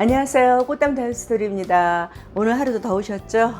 안녕하세요. 꽃담 다이스토리입니다. 오늘 하루도 더우셨죠?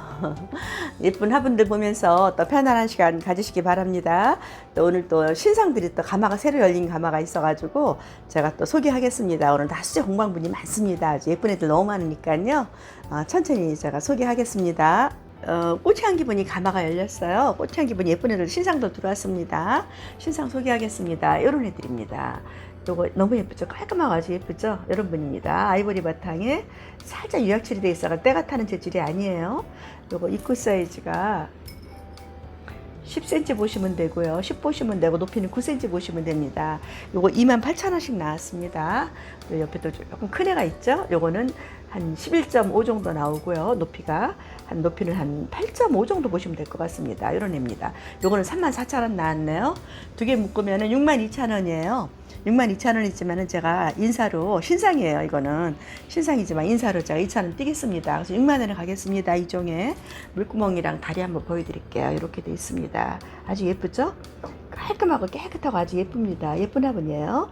예쁜 화분들 보면서 또 편안한 시간 가지시기 바랍니다. 또 오늘 또 신상들이 또 가마가 새로 열린 가마가 있어가지고 제가 또 소개하겠습니다. 오늘 다 수제 공방분이 많습니다. 아주 예쁜 애들 너무 많으니까요. 어, 천천히 제가 소개하겠습니다. 어, 꽃향기 분이 가마가 열렸어요. 꽃향기 분이 예쁜 애들 신상도 들어왔습니다. 신상 소개하겠습니다. 이런 애들입니다. 요거 너무 예쁘죠? 깔끔하고 아주 예쁘죠? 이런 분입니다. 아이보리 바탕에 살짝 유약칠이 돼 있어가 때가 타는 재질이 아니에요. 요거 입구 사이즈가 10cm 보시면 되고요. 10 보시면 되고 높이는 9cm 보시면 됩니다. 요거 28,000원씩 나왔습니다. 요 옆에도 조금 큰 애가 있죠? 요거는 한 11.5 정도 나오고요. 높이가 한 높이는 한 8.5 정도 보시면 될 것 같습니다. 이런 애입니다. 요거는 34,000원 나왔네요. 두 개 묶으면은 62,000원이에요. 62,000원이지만은 제가 인사로 신상이에요. 이거는 신상이지만 인사로 제가 2,000원 띄겠습니다. 그래서 6만 원에 가겠습니다. 이 종에 물구멍이랑 다리 한번 보여드릴게요. 이렇게 돼 있습니다. 아주 예쁘죠? 깔끔하고 깨끗하고 아주 예쁩니다. 예쁜 화분이에요.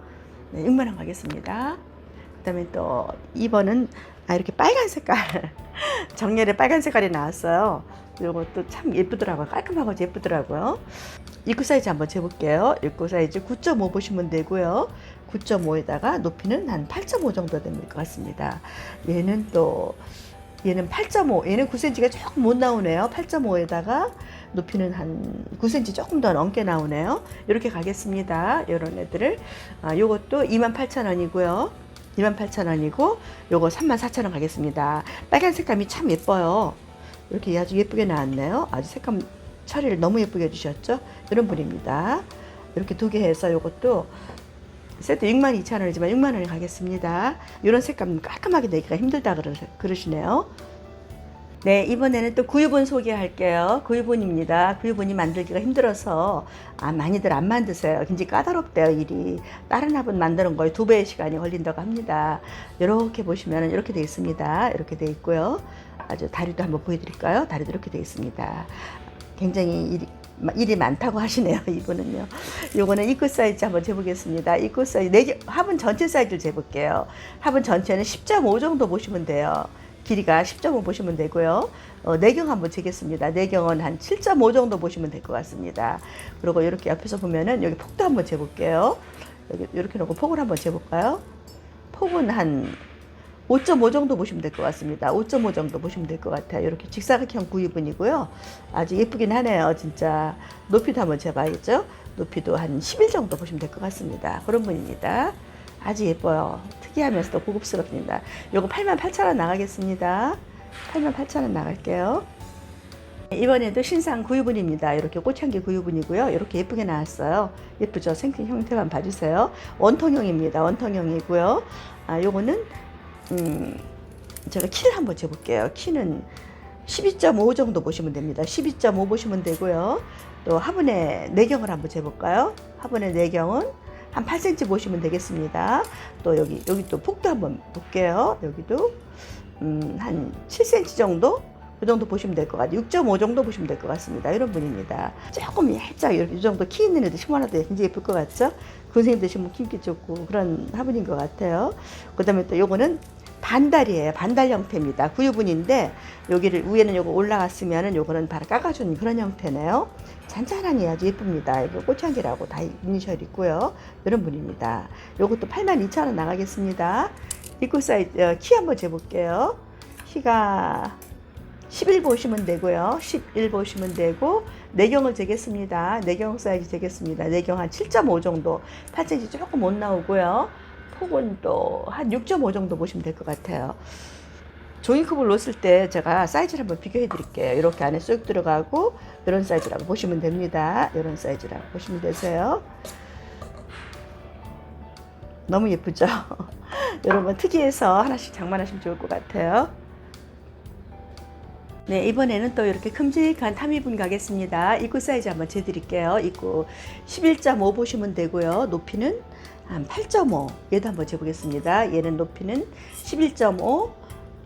네, 6만 원 가겠습니다. 그다음에 또 2번은 아 이렇게 빨간 색깔 정렬에 빨간 색깔이 나왔어요. 이것도 참 예쁘더라고요. 깔끔하고 예쁘더라고요. 입구 사이즈 한번 재볼게요. 입구 사이즈 9.5 보시면 되고요. 9.5에다가 높이는 한 8.5 정도 될것 같습니다. 얘는 또 얘는 8.5, 얘는 9cm가 조금 못 나오네요. 8.5에다가 높이는 한 9cm 조금 더 넘게 나오네요. 이렇게 가겠습니다. 이런 애들을. 아, 요것도 28,000원이고요. 28,000원이고 요거 34,000원 가겠습니다. 빨간 색감이 참 예뻐요. 이렇게 아주 예쁘게 나왔네요. 아주 색감 처리를 너무 예쁘게 해주셨죠? 이런 분입니다. 이렇게 두 개 해서 요것도 세트 62,000원이지만 6만 원에 가겠습니다. 이런 색감 깔끔하게 내기가 힘들다 그러, 그러시네요. 네, 이번에는 또 구유분 소개할게요. 구유분입니다. 구유분이 만들기가 힘들어서 아, 많이들 안 만드세요. 굉장히 까다롭대요, 일이. 다른 화분 만드는 거에 두 배의 시간이 걸린다고 합니다. 이렇게 보시면 이렇게 되어 있습니다. 이렇게 되어 있고요. 아주 다리도 한번 보여드릴까요? 다리도 이렇게 되어 있습니다. 굉장히 일이, 일이 많다고 하시네요, 이분은요. 요거는 입구 사이즈 한번 재보겠습니다. 입구 사이즈, 네 개, 화분 전체 사이즈를 재볼게요. 화분 전체는 10.5 정도 보시면 돼요. 길이가 10.5 보시면 되고요. 어, 내경 한번 재겠습니다. 내경은 한 7.5 정도 보시면 될 것 같습니다. 그리고 이렇게 옆에서 보면은 여기 폭도 한번 재볼게요. 여기 이렇게 놓고 폭을 한번 재볼까요? 폭은 한 5.5 정도 보시면 될 것 같습니다. 5.5 정도 보시면 될 것 같아요. 이렇게 직사각형 구입분이고요. 아주 예쁘긴 하네요. 진짜 높이도 한번 재봐야죠. 높이도 한11 정도 보시면 될 것 같습니다. 그런 분입니다. 아주 예뻐요. 특이하면서도 고급스럽습니다. 요거 88,000원 나가겠습니다. 88,000원 나갈게요. 이번에도 신상 구유분입니다. 이렇게 꽃향기 구유분이고요. 이렇게 예쁘게 나왔어요. 예쁘죠? 생긴 형태만 봐주세요. 원통형입니다. 원통형이고요. 아, 요거는 음, 제가 키를 한번 재볼게요. 키는 12.5 정도 보시면 됩니다. 12.5 보시면 되고요. 또 화분의 내경을 한번 재볼까요? 화분의 내경은 한 8cm 보시면 되겠습니다. 또 여기 여기 또 폭도 한번 볼게요. 여기도 음, 한 7cm 정도 그 정도 보시면 될 것 같아요. 6.5 정도 보시면 될 것 같습니다. 이런 분입니다. 조금 살짝 이 정도 키 있는 애들 심어놔도 굉장히 예쁠 것 같죠? 군생들 심으면 키기 좋고 그런 화분인 것 같아요. 그 다음에 또 요거는 반달이에요. 반달 형태입니다. 구유분인데 여기를 위에는 요거 올라갔으면은 요거는 바로 깎아준 그런 형태네요. 잔잔하니 아주 예쁩니다. 이거 꽃향기라고 다 이니셜 있고요. 이런 분입니다. 요것도 82,000원 나가겠습니다. 입구 사이즈 어, 키 한번 재볼게요. 키가 11 보시면 되고요. 11 보시면 되고 내경을 재겠습니다. 내경 사이즈 재겠습니다. 내경 한 7.5 정도 8cm 조금 못 나오고요. 폭은 또 한 6.5 정도 보시면 될 것 같아요. 종이컵을 놓았을 때 제가 사이즈를 한번 비교해 드릴게요. 이렇게 안에 쑥 들어가고 이런 사이즈라고 보시면 됩니다. 이런 사이즈라고 보시면 되세요. 너무 예쁘죠? 여러분 특이해서 하나씩 장만하시면 좋을 것 같아요. 네, 이번에는 또 이렇게 큼직한 타미분 가겠습니다. 입구 사이즈 한번 재드릴게요. 입구 11.5 보시면 되고요. 높이는 한 8.5. 얘도 한번 재보겠습니다. 얘는 높이는 11.5.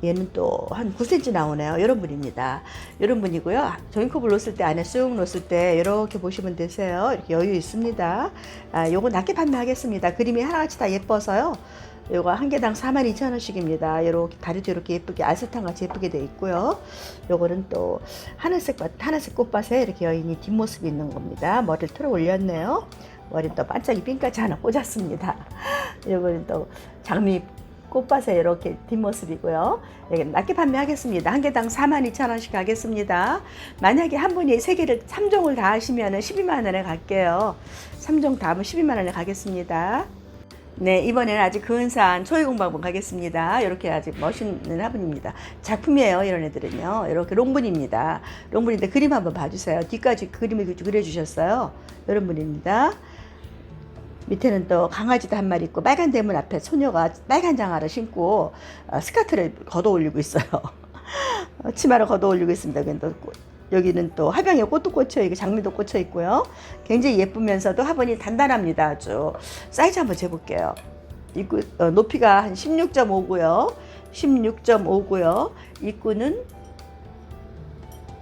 얘는 또 한 9cm 나오네요. 이런 분입니다. 이런 분이고요. 조인컵을 놓았을 때 안에 쑥 놓았을 때 이렇게 보시면 되세요. 이렇게 여유 있습니다. 아, 요거 낮게 판매하겠습니다. 그림이 하나같이 다 예뻐서요. 요거 한 개당 42,000원씩입니다. 이렇게 다리도 이렇게 예쁘게 알사탕 같이 예쁘게 돼 있고요. 요거는 또 하늘색 밭, 하늘색 꽃밭에 이렇게 여인이 뒷모습이 있는 겁니다. 머리를 틀어 올렸네요. 머리 또 반짝이 핀까지 하나 꽂았습니다. 요거는 또 장미 꽃밭에 이렇게 뒷모습이고요. 여기 낮게 판매하겠습니다. 한 개당 42,000원씩 하겠습니다. 만약에 한 분이 세 개를 3종을 다 하시면 12만 원에 갈게요. 3종 다 하면 12만 원에 가겠습니다. 네, 이번에는 아주 근사한 소유공방분 가겠습니다. 이렇게 아주 멋있는 화분입니다. 작품이에요, 이런 애들은요. 이렇게 롱분입니다. 롱분인데 그림 한번 봐주세요. 뒤까지 그림을 그려주셨어요. 이런 분입니다. 밑에는 또 강아지도 한 마리 있고 빨간 대문 앞에 소녀가 빨간 장화를 신고 어, 스카트를 걷어 올리고 있어요. 어, 치마를 걷어 올리고 있습니다. 여기는 또, 화병에 꽃도 꽂혀 있고 장미도 꽂혀 있고요. 굉장히 예쁘면서도 화분이 단단합니다. 아주 사이즈 한번 재볼게요. 입구 어, 높이가 한 16.5고요. 16.5고요. 입구는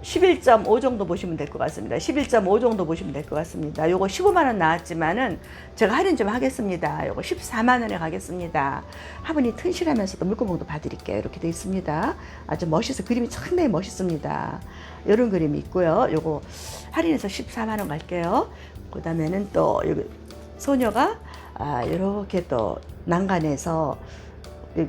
11.5 정도 보시면 될 것 같습니다. 11.5 정도 보시면 될 것 같습니다. 요거 15만 원 나왔지만은 제가 할인 좀 하겠습니다. 요거 14만 원에 가겠습니다. 화분이 튼실하면서도 물구멍도 봐드릴게요. 이렇게 돼 있습니다. 아주 멋있어. 그림이 상당히 멋있습니다. 이런 그림이 있고요. 요거 할인해서 14만 원 갈게요. 그 다음에는 또 여기 소녀가 아, 이렇게 또 난간에서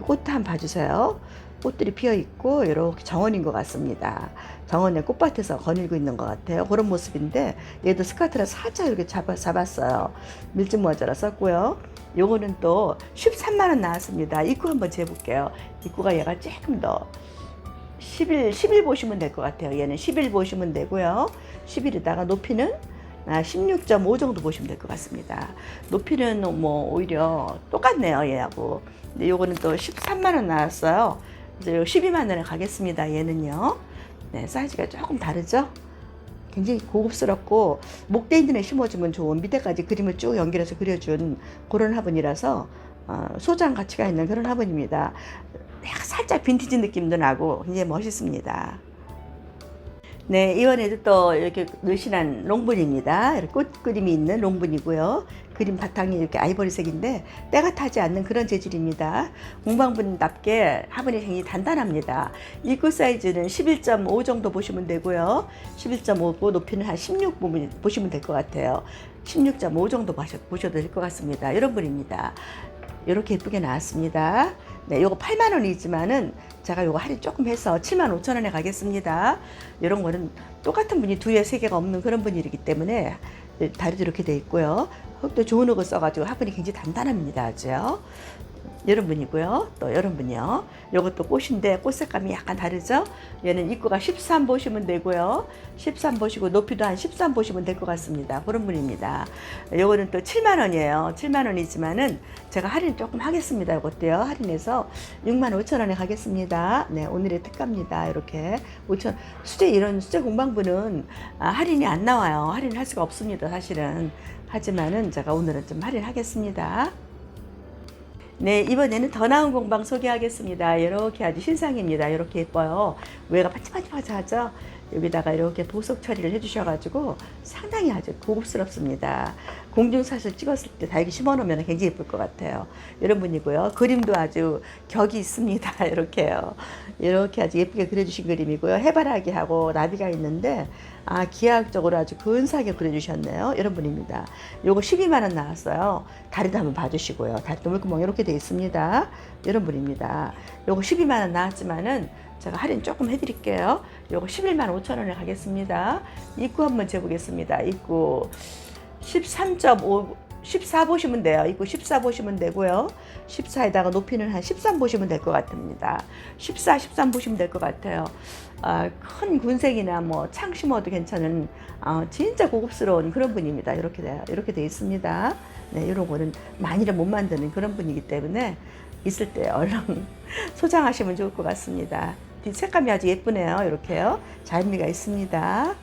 꽃 한번 봐주세요. 꽃들이 피어 있고 이렇게 정원인 것 같습니다. 정원의 꽃밭에서 거닐고 있는 것 같아요. 그런 모습인데 얘도 스카트를 살짝 이렇게 잡아, 잡았어요. 밀짚 모자라 썼고요. 요거는 또 13만 원 나왔습니다. 입구 한번 재볼게요. 입구가 얘가 조금 더 11, 11 보시면 될 것 같아요. 얘는 11 보시면 되고요. 11에다가 높이는 아, 16.5 정도 보시면 될 것 같습니다. 높이는 뭐 오히려 똑같네요, 얘하고. 근데 요거는 또 13만 원 나왔어요. 그래서 요 12만 원에 가겠습니다. 얘는요. 네, 사이즈가 조금 다르죠? 굉장히 고급스럽고 목대 애 심어주면 좋은 밑에까지 그림을 쭉 연결해서 그려준 그런 화분이라서 어, 소장 가치가 있는 그런 화분입니다. 살짝 빈티지 느낌도 나고 굉장히 멋있습니다. 네, 이번에도 또 이렇게 늘씬한 롱분입니다. 꽃 그림이 있는 롱분이고요. 그림 바탕이 이렇게 아이보리색인데 때가 타지 않는 그런 재질입니다. 공방분답게 화분이 굉장히 단단합니다. 입구 사이즈는 11.5 정도 보시면 되고요. 11.5고 높이는 한 16 보면- 보시면 될 것 같아요. 16.5 정도 보셔- 보셔도 될 것 같습니다. 이런 분입니다. 이렇게 예쁘게 나왔습니다. 네, 요거 8만 원이지만은 제가 요거 할인 조금 해서 7만 5천 원에 가겠습니다. 이런 거는 똑같은 분이 두에 세 개가 없는 그런 분이기 때문에 다리도 이렇게 돼 있고요. 흙도 좋은 흙을 써가지고 화분이 굉장히 단단합니다. 아주요. 이런 분이고요. 또 이런 분이요. 이것도 꽃인데 꽃 색감이 약간 다르죠? 얘는 입구가 13 보시면 되고요. 13 보시고 높이도 한 13 보시면 될 것 같습니다. 그런 분입니다. 요거는 또 7만 원이에요. 7만 원이지만은 제가 할인 조금 하겠습니다. 이것도요. 할인해서 6만 5천 원에 가겠습니다. 네, 오늘의 특가입니다. 이렇게 5천 수제 이런 수제 공방부는 아, 할인이 안 나와요. 할인할 수가 없습니다. 사실은. 하지만은 제가 오늘은 좀 할인하겠습니다. 네, 이번에는 더 나은 공방 소개하겠습니다. 이렇게 아주 신상입니다. 이렇게 예뻐요. 외가 반짝반짝하죠? 여기다가 이렇게 보석 처리를 해주셔가지고 상당히 아주 고급스럽습니다. 공중사실 찍었을 때 다육이 심어놓으면 굉장히 예쁠 것 같아요. 이런 분이고요. 그림도 아주 격이 있습니다. 이렇게요. 이렇게 아주 예쁘게 그려주신 그림이고요. 해바라기 하고 나비가 있는데 아 기하학적으로 아주 근사하게 그려주셨네요. 이런 분입니다. 요거 12만 원 나왔어요. 다리도 한번 봐주시고요. 다리도 물구멍 이렇게 돼 있습니다. 이런 분입니다. 요거 12만 원 나왔지만은 제가 할인 조금 해드릴게요. 요거 11만 5천 원에 가겠습니다. 입구 한번 재보겠습니다. 입구 13.5 14 보시면 돼요. 입구 14 보시면 되고요. 14에다가 높이는 한 13 보시면 될 것 같습니다. 14, 13 보시면 될 것 같아요. 아, 큰 군색이나 뭐 창 심어도 괜찮은 아, 진짜 고급스러운 그런 분입니다. 이렇게 돼, 이렇게 돼 있습니다. 네, 이런 거는 많이는 못 만드는 그런 분이기 때문에 있을 때 얼른 소장하시면 좋을 것 같습니다. 뒷 색감이 아주 예쁘네요. 이렇게요. 잘미가 있습니다.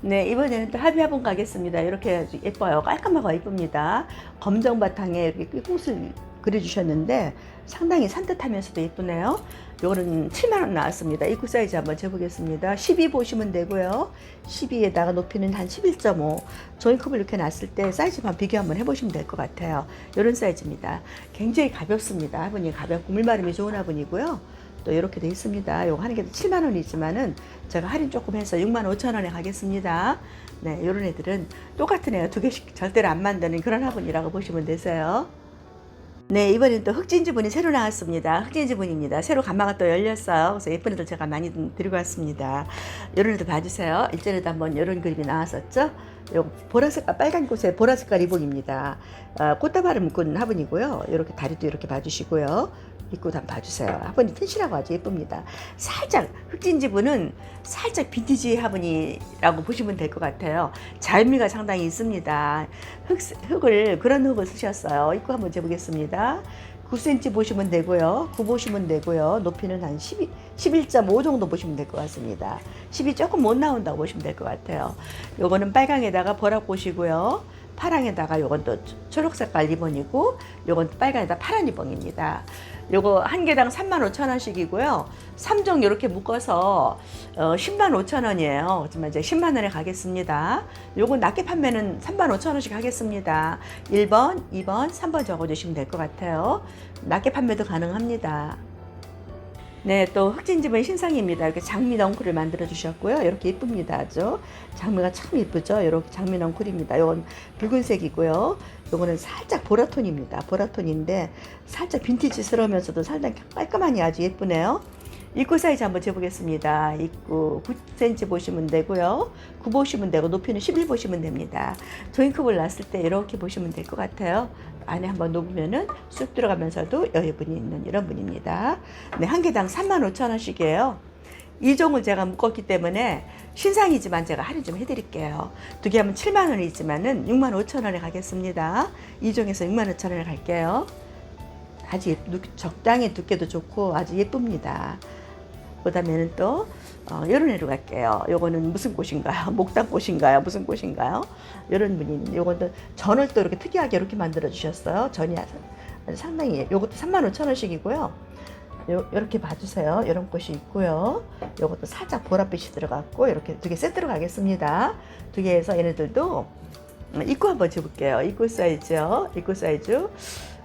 네, 이번에는 또 합의 화분 가겠습니다. 이렇게 아주 예뻐요. 깔끔하고 예쁩니다. 검정 바탕에 이렇게 꽃을 그려주셨는데 상당히 산뜻하면서도 예쁘네요. 요거는 7만 원 나왔습니다. 입구 사이즈 한번 재보겠습니다. 12 보시면 되고요. 12에다가 높이는 한 11.5. 조이컵을 이렇게 놨을 때 사이즈만 비교 한번 해보시면 될 것 같아요. 이런 사이즈입니다. 굉장히 가볍습니다. 화분이 가볍고 물마름이 좋은 화분이고요. 또 이렇게 돼 있습니다. 요거 하는 게 7만 원이지만은 제가 할인 조금 해서 6만 5천 원에 가겠습니다. 네, 요런 애들은 똑같은 애가 두 개씩 절대로 안 만드는 그런 화분이라고 보시면 되세요. 네, 이번엔 또 흑진지 분이 새로 나왔습니다. 흑진지 분입니다. 새로 가마가 또 열렸어요. 그래서 예쁜 애들 제가 많이 들고 왔습니다. 이런 애들 봐주세요. 일전에도 한번 이런 그림이 나왔었죠? 요 보라색깔, 빨간 꽃에 보라색깔 리본입니다. 어, 꽃다발을 묶은 화분이고요. 이렇게 다리도 이렇게 봐주시고요. 입고 한번 봐주세요. 화분이 튼실하고 아주 예쁩니다. 살짝 흑진 지분은 살짝 빈티지 화분이라고 보시면 될 것 같아요. 잘미가 상당히 있습니다. 흙, 흙을 그런 흙을 쓰셨어요. 입고 한번 재보겠습니다. 9cm 보시면 되고요. 9 보시면 되고요. 높이는 한 12, 11.5 정도 보시면 될 것 같습니다. 10이 조금 못 나온다고 보시면 될 것 같아요. 요거는 빨강에다가 보라꽃이고요. 파랑에다가 요건 또 초록 색깔 리본이고 요건 또 빨간에다 파란 리본입니다. 요거 한 개당 3만 5천 원씩이고요. 3종 이렇게 묶어서 어, 10만 5천 원이에요. 하지만 이제 10만 원에 가겠습니다. 요거 낮게 판매는 3만 5천 원씩 하겠습니다. 1번, 2번, 3번 적어 주시면 될 것 같아요. 낮게 판매도 가능합니다. 네, 또 흑진집은 신상입니다. 이렇게 장미 넝쿨을 만들어 주셨고요. 이렇게 예쁩니다. 아주 장미가 참 예쁘죠. 이렇게 장미 넝쿨입니다. 이건 붉은색이고요. 요거는 살짝 보라톤입니다. 보라톤인데 살짝 빈티지스러우면서도 살짝 깔끔하니 아주 예쁘네요. 입구 사이즈 한번 재보겠습니다. 입구 9cm 보시면 되고요. 9 보시면 되고 높이는 11 보시면 됩니다. 조인컵을 놨을 때 이렇게 보시면 될 것 같아요. 안에 한번 놓으면은 쑥 들어가면서도 여유분이 있는 이런 분입니다. 네, 한 개당 35,000원씩이에요. 이 종을 제가 묶었기 때문에 신상이지만 제가 할인 좀 해드릴게요. 두 개 하면 7만 원이지만은 6만 5천 원에 가겠습니다. 이 종에서 6만 5천 원에 갈게요. 아주 예- 누- 적당히 두께도 좋고 아주 예쁩니다. 그 다음에는 또 어, 이런 애로 갈게요. 요거는 무슨 꽃인가요? 목단꽃인가요? 무슨 꽃인가요? 이런 분이 요것도 전을 또 이렇게 특이하게 이렇게 만들어 주셨어요. 전이 상당히 요것도 3만 5천 원씩이고요. 요, 이렇게 봐주세요. 이런 꽃이 있고요. 요것도 살짝 보랏빛이 들어갔고 이렇게 두 개 세트로 가겠습니다. 두 개에서 얘네들도 입구 한번 재볼게요. 입구 사이즈요. 입구 사이즈.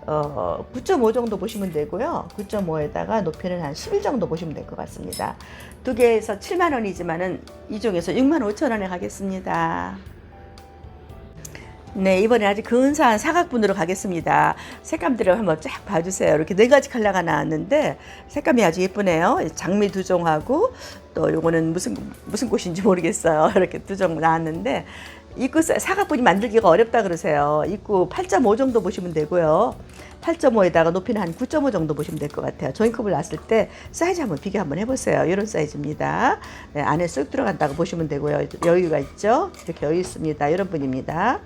어, 9.5 정도 보시면 되고요. 9.5에다가 높이는 한 11 정도 보시면 될 것 같습니다. 두 개에서 7만 원이지만은 이 중에서 6만 5천 원에 가겠습니다. 네, 이번에 아주 근사한 사각분으로 가겠습니다. 색감들을 한번 쫙 봐주세요. 이렇게 네 가지 컬러가 나왔는데 색감이 아주 예쁘네요. 장미 두 종하고 또 요거는 무슨 무슨 꽃인지 모르겠어요. 이렇게 두 종 나왔는데 입구 사- 사각분이 만들기가 어렵다 그러세요. 입구 8.5 정도 보시면 되고요. 8.5에다가 높이는 한 9.5 정도 보시면 될 것 같아요. 조인컵을 놨을 때 사이즈 한번 비교 한번 해보세요. 이런 사이즈입니다. 네, 안에 쑥 들어간다고 보시면 되고요. 여유가 있죠? 이렇게 여유 있습니다. 이런 분입니다.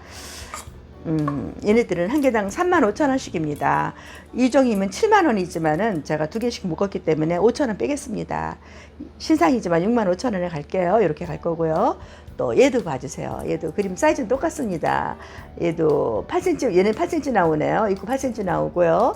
음, 얘네들은 한 개당 3만 5천 원씩입니다. 이 종이면 7만 원이지만은 제가 두 개씩 묶었기 때문에 5천 원 빼겠습니다. 신상이지만 6만 5천 원에 갈게요. 이렇게 갈 거고요. 또 얘도 봐주세요. 얘도 그림 사이즈는 똑같습니다. 얘도 8cm, 얘는 8cm 나오네요. 입구 8cm 나오고요.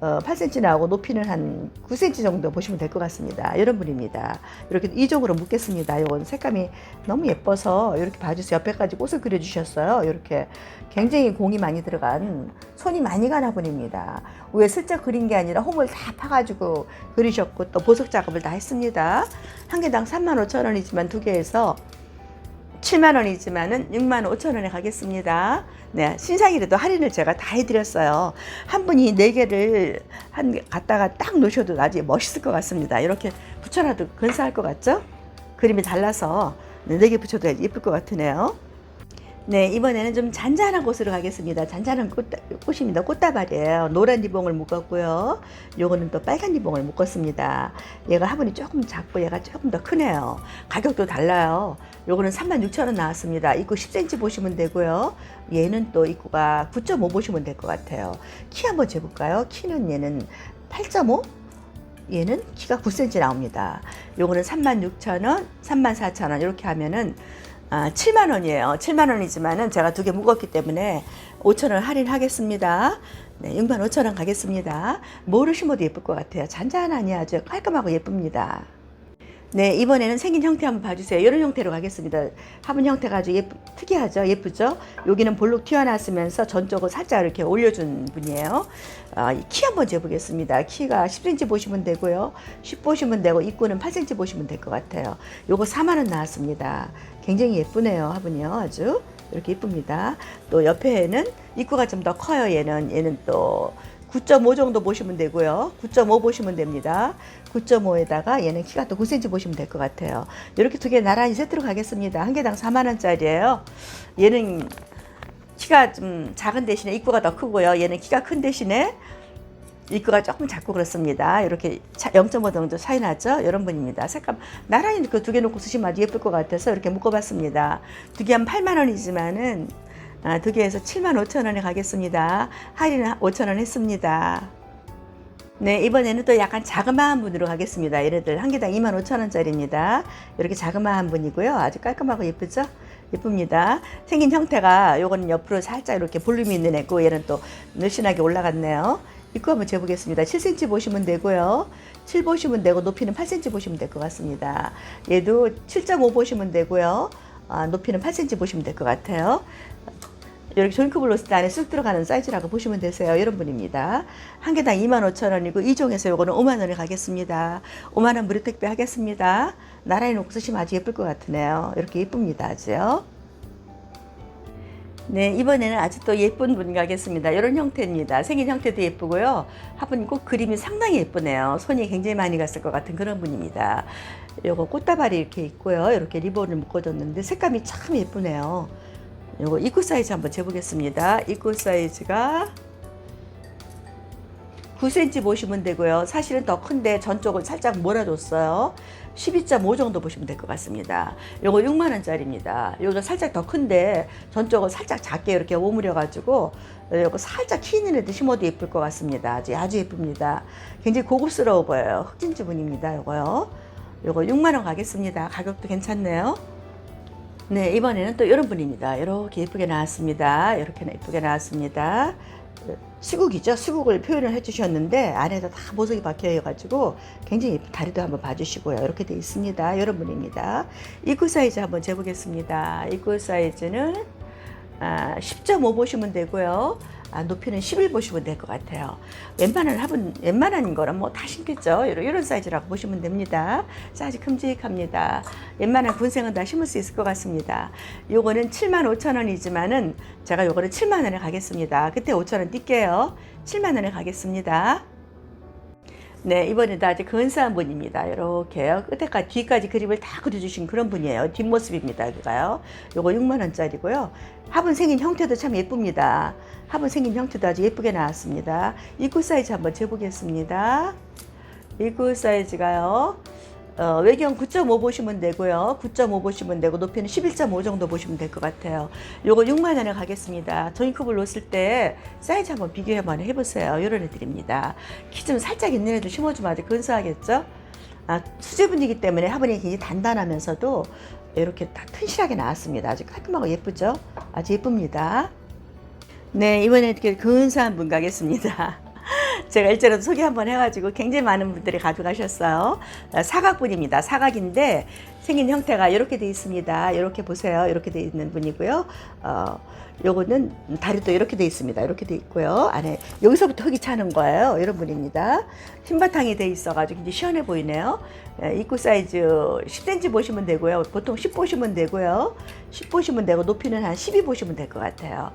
어, 8cm 나오고 높이는 한 9cm 정도 보시면 될 것 같습니다. 이런 분입니다. 이렇게 이종으로 묶겠습니다. 이건 색감이 너무 예뻐서 이렇게 봐주세요. 옆에까지 꽃을 그려주셨어요. 이렇게 굉장히 공이 많이 들어간 손이 많이 간 화분입니다. 위에 슬쩍 그린 게 아니라 홈을 다 파가지고 그리셨고 또 보석 작업을 다 했습니다. 한 개당 3만 5천 원이지만 두 개에서 7만 원이지만은 6만 5천 원에 가겠습니다. 네, 신상이라도 할인을 제가 다 해드렸어요. 한 분이 네 개를 한개 갖다가 딱 놓으셔도 아주 멋있을 것 같습니다. 이렇게 붙여놔도 근사할 것 같죠? 그림이 달라서 네 개 붙여도 예쁠 것 같으네요. 네, 이번에는 좀 잔잔한 곳으로 가겠습니다. 잔잔한 꽃, 꽃입니다. 꽃다발이에요. 노란 리봉을 묶었고요. 요거는 또 빨간 리봉을 묶었습니다. 얘가 화분이 조금 작고 얘가 조금 더 크네요. 가격도 달라요. 요거는 36,000원 나왔습니다. 입구 10cm 보시면 되고요. 얘는 또 입구가 9.5 보시면 될 것 같아요. 키 한번 재볼까요? 키는 얘는 8.5? 얘는 키가 9cm 나옵니다. 요거는 36,000원, 34,000원 이렇게 하면은 아, 7만 원이에요. 7만 원이지만은 제가 두 개 묶었기 때문에 5천 원 할인하겠습니다. 네, 6만 5천 원 가겠습니다. 심어도 예쁠 것 같아요. 잔잔하니 아주 깔끔하고 예쁩니다. 네, 이번에는 생긴 형태 한번 봐주세요. 이런 형태로 가겠습니다. 화분 형태가 아주 예쁘, 특이하죠? 예쁘죠? 여기는 볼록 튀어나왔으면서 전적으로 살짝 이렇게 올려준 분이에요. 아, 이키 한번 재보겠습니다. 키가 10cm 보시면 되고요. 10 보시면 되고, 입구는 8cm 보시면 될 것 같아요. 요거 4만원 나왔습니다. 굉장히 예쁘네요. 화분이요. 아주. 이렇게 예쁩니다. 또 옆에는 입구가 좀 더 커요. 얘는. 얘는 또 9.5 정도 보시면 되고요. 9.5 보시면 됩니다. 9.5에다가 얘는 키가 또 9cm 보시면 될 것 같아요. 이렇게 두 개 나란히 세트로 가겠습니다. 한 개당 4만 원짜리예요. 얘는 키가 좀 작은 대신에 입구가 더 크고요. 얘는 키가 큰 대신에 입구가 조금 작고 그렇습니다. 이렇게 0.5 정도 차이 나죠? 이런 분입니다. 색감 나란히 그 두 개 놓고 쓰시면 아주 예쁠 것 같아서 이렇게 묶어봤습니다. 두 개 한 8만 원이지만은 아, 두 개에서 7만 5천 원에 가겠습니다. 할인은 5천 원 했습니다. 네, 이번에는 또 약간 자그마한 분으로 가겠습니다. 얘네들 한 개당 2만 5천 원짜리입니다. 이렇게 자그마한 분이고요. 아주 깔끔하고 예쁘죠? 예쁩니다. 생긴 형태가 요거는 옆으로 살짝 이렇게 볼륨이 있는 애고 얘는 또 늘씬하게 올라갔네요. 입구 한번 재보겠습니다. 7cm 보시면 되고요. 7 보시면 되고 높이는 8cm 보시면 될 것 같습니다. 얘도 7.5 보시면 되고요. 아, 높이는 8cm 보시면 될 것 같아요. 이렇게 조잉크 블로스 안에 쑥 들어가는 사이즈라고 보시면 되세요. 이런 분입니다. 한 개당 25,000원이고 이종에서 요거는 5만 원에 가겠습니다. 5만 원 무료 택배 하겠습니다. 나란히 놓고 쓰시면 아주 예쁠 것 같으네요. 이렇게 예쁩니다. 아주요. 네, 이번에는 아주 또 예쁜 분 가겠습니다. 이런 형태입니다. 생긴 형태도 예쁘고요. 화분 꼭 그림이 상당히 예쁘네요. 손이 굉장히 많이 갔을 것 같은 그런 분입니다. 요거 꽃다발이 이렇게 있고요. 이렇게 리본을 묶어줬는데 색감이 참 예쁘네요. 요거 입구 사이즈 한번 재보겠습니다. 입구 사이즈가 9cm 보시면 되고요. 사실은 더 큰데 전쪽을 살짝 몰아줬어요. 12.5 정도 보시면 될 것 같습니다. 요거 6만 원짜리입니다. 요거 살짝 더 큰데 전쪽을 살짝 작게 이렇게 오므려 가지고 요거 살짝 키 있는 애들 심어도 예쁠 것 같습니다. 아주 아주 예쁩니다. 굉장히 고급스러워 보여요. 흑진 지분입니다. 요거요. 요거 6만 원 가겠습니다. 가격도 괜찮네요. 네, 이번에는 또 이런 분입니다. 이렇게 예쁘게 나왔습니다. 이렇게 예쁘게 나왔습니다. 수국이죠. 수국을 표현을 해주셨는데 안에다 다 보석이 박혀가지고 굉장히 다리도 한번 봐주시고요. 이렇게 되어 있습니다. 이런 분입니다. 입구 사이즈 한번 재보겠습니다. 입구 사이즈는 아, 10.5 보시면 되고요. 아, 높이는 11 보시면 될 것 같아요. 웬만한 화분, 웬만한 거는 뭐 다 심겠죠. 이런, 이런 사이즈라고 보시면 됩니다. 사이즈 큼직합니다. 웬만한 군생은 다 심을 수 있을 것 같습니다. 요거는 7만 5천 원이지만은 제가 요거는 7만 원에 가겠습니다. 그때 5천 원 뛸게요. 7만 원에 가겠습니다. 네, 이번에도 아주 근사한 분입니다. 이렇게요. 끝에까지, 뒤까지 그림을 다 그려주신 그런 분이에요. 뒷모습입니다. 여기가요. 요거 6만원짜리고요. 화분 생긴 형태도 참 예쁩니다. 화분 생긴 형태도 아주 예쁘게 나왔습니다. 입구 사이즈 한번 재보겠습니다. 입구 사이즈가요. 어, 외경 9.5 보시면 되고요. 9.5 보시면 되고 높이는 11.5 정도 보시면 될 것 같아요. 요거 6만 원에 가겠습니다. 조잉컵을 놓았을 때 사이즈 한번 비교 한번 해보세요. 이런 애들입니다. 키 좀 살짝 있는 애들 심어주면 아주 근사하겠죠? 아, 수제분이기 때문에 화분이 굉장히 단단하면서도 이렇게 다 튼실하게 나왔습니다. 아주 깔끔하고 예쁘죠? 아주 예쁩니다. 네, 이번에 이렇게 근사한 분 가겠습니다. 제가 일전에도 소개 한번 해가지고 굉장히 많은 분들이 가져가셨어요. 어, 사각분입니다. 사각인데 생긴 형태가 이렇게 돼 있습니다. 이렇게 보세요. 이렇게 돼 있는 분이고요. 어, 요거는 다리도 이렇게 돼 있습니다. 이렇게 돼 있고요. 안에 여기서부터 흙이 차는 거예요. 이런 분입니다. 흰바탕이 돼 있어가지고 굉장히 시원해 보이네요. 예, 입구 사이즈 10cm 보시면 되고요. 보통 10 보시면 되고요. 10 보시면 되고 높이는 한 12 보시면 될 것 같아요.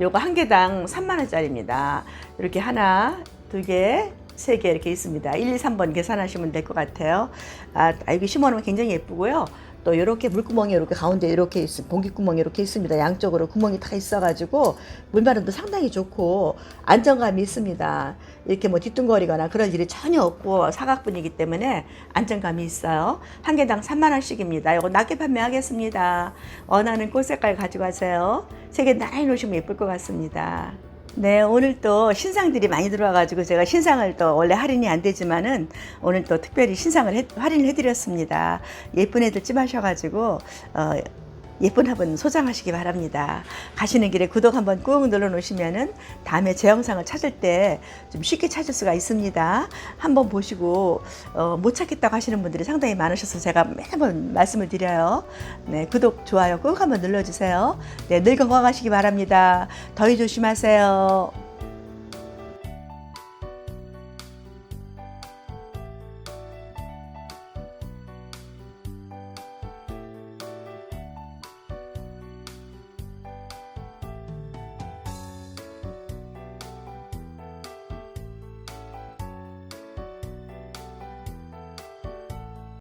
요거 한 개당 3만 원짜리입니다. 이렇게 하나, 두 개, 세 개 이렇게 있습니다. 1, 2, 3번 계산하시면 될 것 같아요. 아, 아, 여기 심어놓으면 굉장히 예쁘고요. 또 이렇게 물구멍이 이렇게 가운데 이렇게 있, 봉기구멍이 이렇게 있습니다. 양쪽으로 구멍이 다 있어가지고 물마름도 상당히 좋고 안정감이 있습니다. 이렇게 뭐 뒤뚱거리거나 그런 일이 전혀 없고 사각분이기 때문에 안정감이 있어요. 한 개당 3만 원씩입니다. 이거 낮게 판매하겠습니다. 원하는 꽃 색깔 가져가세요. 세 개 나란히 놓으시면 예쁠 것 같습니다. 네, 오늘 또 신상들이 많이 들어와가지고 제가 신상을 또 원래 할인이 안 되지만은 오늘 또 특별히 신상을 해, 할인을 해드렸습니다. 예쁜 애들 찜하셔가지고 어, 예쁜 화분 소장하시기 바랍니다. 가시는 길에 구독 한번 꾹 눌러 놓으시면은 다음에 제 영상을 찾을 때 좀 쉽게 찾을 수가 있습니다. 한번 보시고 어, 못 찾겠다고 하시는 분들이 상당히 많으셔서 제가 매번 말씀을 드려요. 네, 구독, 좋아요 꼭 한번 눌러주세요. 네, 늘 건강하시기 바랍니다. 더위 조심하세요.